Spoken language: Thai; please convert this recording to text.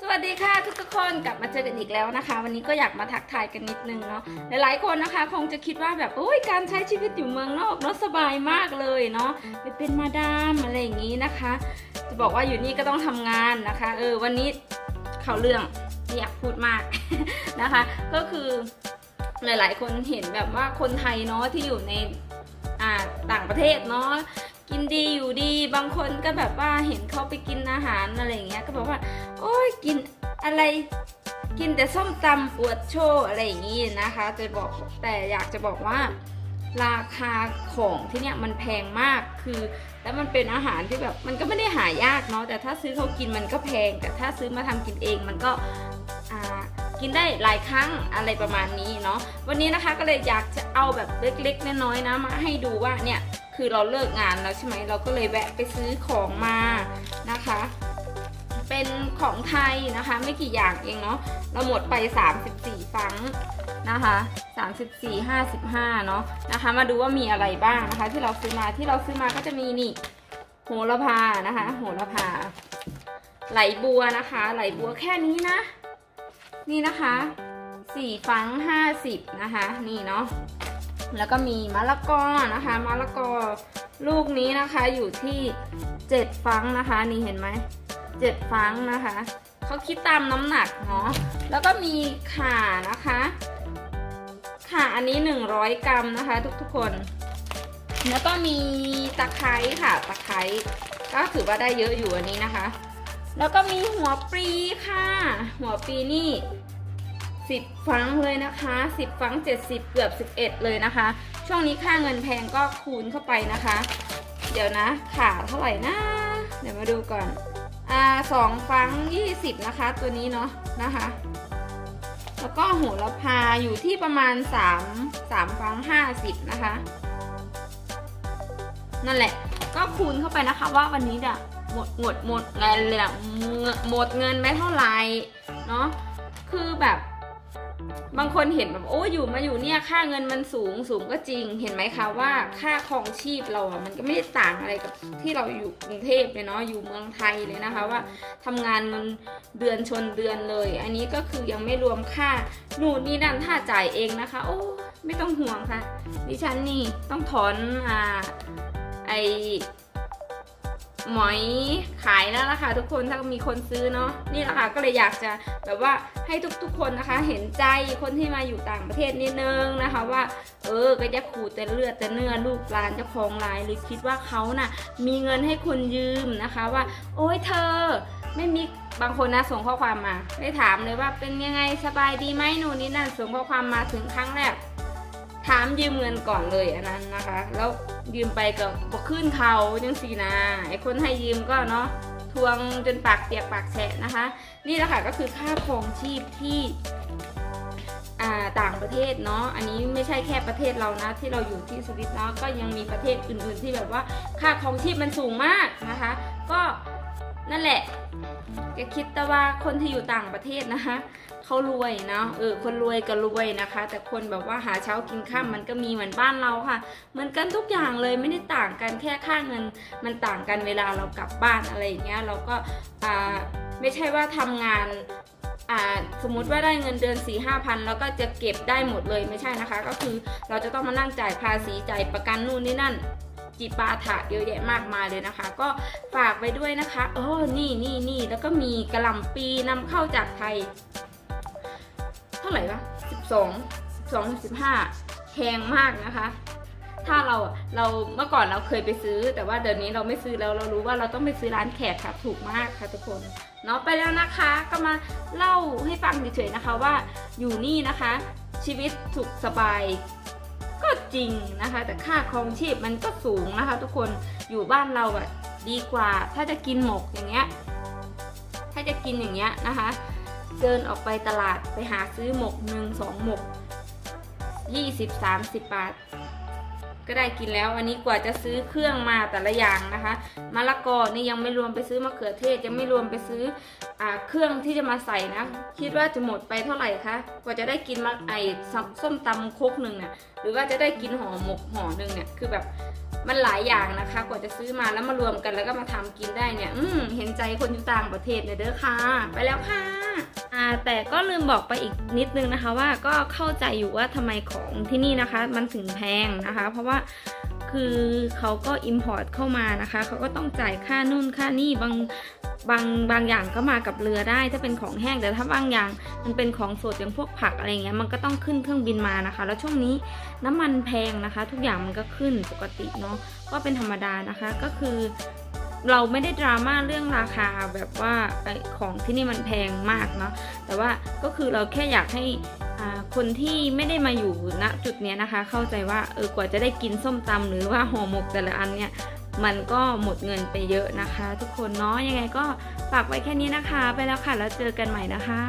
สวัสดีค่ะทุกๆคนกลับมาเจอกันอีกแล้วนะคะ วันนี้ก็อยากมาทักทายกันนิดนึงเนาะหลายๆคนนะคะ คงจะคิดว่าแบบโอ้ยการใช้ชีวิตอยู่เมืองนอกเนาะสบายมากเลยเนาะไปเป็นมาดามอะไรอย่างนี้นะคะ จะบอกว่าอยู่นี่ก็ต้องทำงานนะคะ เออวันนี้เขาเรื่องไม่อยากพูดมากนะคะ ก็คือหลายๆ คนเห็นแบบว่าคนไทยเนาะที่อยู่ในต่างประเทศเนาะ กินดีอยู่ดี บางคนก็แบบว่าเห็นเขาไปกินอาหารอะไรอย่างเงี้ยก็บอกว่า โอ้ยกินอะไรกินแต่ส้มตำปวดโชว์อะไรอย่างงี้นะคะ จะบอกแต่อยากจะบอกว่าราคาของที่เนี่ยมันแพงมากคือ แล้วมันเป็นอาหารที่แบบมันก็ไม่ได้หายากเนาะแต่ถ้าซื้อเขากินมันก็แพง แต่ถ้าซื้อมาทำกินเองมันก็กินได้หลายครั้งอะไรประมาณนี้เนาะวันนี้นะคะก็เลยอยากจะเอาแบบเล็กๆน้อยๆนะมาให้ดูว่าเนี่ย คือเราเลิกงานแล้วใช่ไหมเราก็เลยแวะไปซื้อของมานะคะ เป็นของไทยนะคะ ไม่กี่อย่างเองเนาะเราหมดไป 34 ฟังนะคะ34 55เนาะนะคะ มาดูว่ามีอะไรบ้างนะคะ ที่เราซื้อมาที่เราซื้อมาก็จะมีนี่โหระพานะคะ โหระพา ไหลบัวนะคะ ไหลบัวแค่นี้นะ นี่นะคะสี่ฟัง50นะคะ นี่เนาะ แล้วก็มีมะละกอนะคะมะละกอลูกนี้นะคะอยู่ที่7ฟังนะคะ นี่เห็นไหม7ฟังนะคะเขาคิดตามน้ำหนักเนาะแล้วก็มีข่านะคะ ข่าอันนี้ 100 กรัมนะคะ ทุกๆคน แล้วก็มีตะไคร้ค่ะตะไคร้ก็ถือว่าได้เยอะอยู่อันนี้นะคะ แล้วก็มีหัวปลีค่ะ หัวปลีนี่ 10 ฟังเลยนะคะ 10 ฟัง 70 เกือบ 11 เลยนะคะ ช่วงนี้ค่าเงินแพงก็คูณเข้าไปนะคะ เดี๋ยวนะขาเท่าไหร่นะ เดี๋ยวมาดูก่อน อ่าสองฟัง 20 นะคะ ตัวนี้เนาะนะคะ แล้วก็โหระพาอยู่ที่ประมาณ 3 3 ฟัง 50 นะคะ นั่นแหละก็คูณเข้าไปนะคะว่าวันนี้เนี่ยหมดหมดหมดเงินเลยอะหมดเงินไปเท่าไหร่เนาะคือแบบ บางคนเห็นแบบโอ้อยู่มาอยู่เนี่ยค่าเงินมันสูงสูงก็จริง เห็นไหมคะว่าค่าครองชีพเราอะมันก็ไม่ได้ต่างอะไรกับที่เราอยู่กรุงเทพเลยเนาะอยู่เมืองไทยเลยนะคะว่าทำงานเงินเดือนชนเดือนเลย อันนี้ก็คือยังไม่รวมค่านู่นนี่นั่นถ้าจ่ายเองนะคะ โอ้ไม่ต้องห่วงค่ะ ดิฉันนี่ต้องถอนอ่าไอ หมอยขายแล้วล่ะค่ะทุกคนถ้ามีคนซื้อเนาะนี่แหละค่ะก็เลยอยากจะแบบว่าให้ทุกๆคนนะคะ เห็นใจคนที่มาอยู่ต่างประเทศนิดนึงนะคะ ว่า เออก็จะขูดแต่เลือดแต่เนื้อลูกหลานจ้าของรายหรือคิดว่าเขาน่ะมีเงินให้คุณยืมนะคะว่า โอ้ยเธอ ไม่มีบางคนนะส่งข้อความมาได้ถามเลยว่าเป็นยังไงสบายดีไหมหนูนนี่นั่นส่งข้อความมาถึงครั้งแรก ถามยืมเงินก่อนเลยอันนั้นนะคะ แล้วยืมไปก็บอกขึ้นเขาจังสีนะไอคนให้ยืมก็เนาะทวงจนปากเปียกปากแฉะนะคะ นี่แหละค่ะก็คือค่าครองชีพที่อ่าต่างประเทศเนาะ อันนี้ไม่ใช่แค่ประเทศเรานะ ที่เราอยู่ที่สวิตเนาะก็ยังมีประเทศอื่นๆที่แบบว่าค่าครองชีพมันสูงมากนะคะ ก็ นั่นแหละจะคิดแต่ว่าคนที่อยู่ต่างประเทศนะคะเขารวยเนาะเออคนรวยก็รวยนะคะ แต่คนแบบว่าหาเช้ากินข้ามมันก็มีเหมือนบ้านเราค่ะ เหมือนกันทุกอย่างเลยไม่ได้ต่างกันแค่ค่าเงิน มันต่างกันเวลาเรากลับบ้านอะไรอย่างเงี้ยเราก็อ่าไม่ใช่ว่าทำงานอ่าสมมุติว่าได้เงินเดือน4ี่ห้าพันแล้วก็จะเก็บได้หมดเลยไม่ใช่นะคะ ก็คือเราจะต้องมานั่งจ่ายภาษีจ่ายประกันนู่นนี่นั่น จีปาถะเยอะแยะมากมายเลยนะคะ ก็ฝากไว้ด้วยนะคะโอ้นี่นี่นี่แล้วก็มีกระหล่ำปีนำเข้าจากไทย เท่าไหร่วะ12 12 15แพงมากนะคะถ้าเราเราเมื่อก่อนเราเคยไปซื้อ แต่ว่าเดี๋ยวนี้เราไม่ซื้อแล้วเรารู้ว่าเราต้องไปซื้อร้านแขกค่ะถูกมากค่ะทุกคนเนาะไปแล้วนะคะ ก็มาเล่าให้ฟังเฉยๆนะคะว่าอยู่นี่นะคะ ชีวิตสุขสบาย จริงนะคะ แต่ค่าครองชีพมันก็สูงนะคะ ทุกคนอยู่บ้านเราอะดีกว่า ถ้าจะกินหมกอย่างเงี้ยถ้าจะกินอย่างเงี้ยนะคะ เดินออกไปตลาดไปหาซื้อหมกหนึ่งสองหมกยี่สิบสามสิบบาท ก็ได้กินแล้วอันนี้กว่าจะซื้อเครื่องมาแต่ละอย่างนะคะมะละกอนี่ยังไม่รวมไปซื้อมะเขือเทศยังไม่รวมไปซื้ออเครื่องที่จะมาใส่นะคิดว่าจะหมดไปเท่าไหร่คะกว่าจะได้กินมาไอส้มส้มตำคกหนึ่งเนี่ยหรือว่าจะได้กินห่อหมกห่อหนึ่งเนี่ยคือแบบมันหลายอย่างนะคะ กว่าจะซื้อมาแล้วมารวมกันแล้วก็มาทำกินได้เนี่ย อืเห็นใจคนอยู่ต่างประเทศเนี่ยเด้อค่ะ ไปแล้วค่ะ อ่าแต่ก็ลืมบอกไปอีกนิดนึงนะคะว่าก็เข้าใจอยู่ว่าทำไมของที่นี่นะคะ มันถึงแพงนะคะ เพราะว่าคือเขาก็ import เข้ามานะคะ เขาก็ต้องจ่ายค่านู่นค่านี่บางบางบางอย่างก็มากับเรือได้ถ้าเป็นของแห้งแต่ถ้าบางอย่างมันเป็นของสดอย่างพวกผักอะไรเงี้ยมันก็ต้องขึ้นเครื่องบินมานะคะ แล้วช่วงนี้น้ำมันแพงนะคะ ทุกอย่างมันก็ขึ้นปกติเนาะก็เป็นธรรมดานะคะ ก็คือ เราไม่ได้ดราม่าเรื่องราคาแบบว่าของที่นี่มันแพงมากเนาะแต่ว่าก็คือเราแค่อยากให้คนที่ไม่ได้มาอยู่ณจุดนี้นะคะ เข้าใจว่าเออกว่าจะได้กินส้มตำหรือว่าห่อหมกแต่ละอันเนี่ยมันก็หมดเงินไปเยอะนะคะ ทุกคนเนาะยังไงก็ฝากไว้แค่นี้นะคะ ไปแล้วค่ะแล้วเจอกันใหม่นะคะ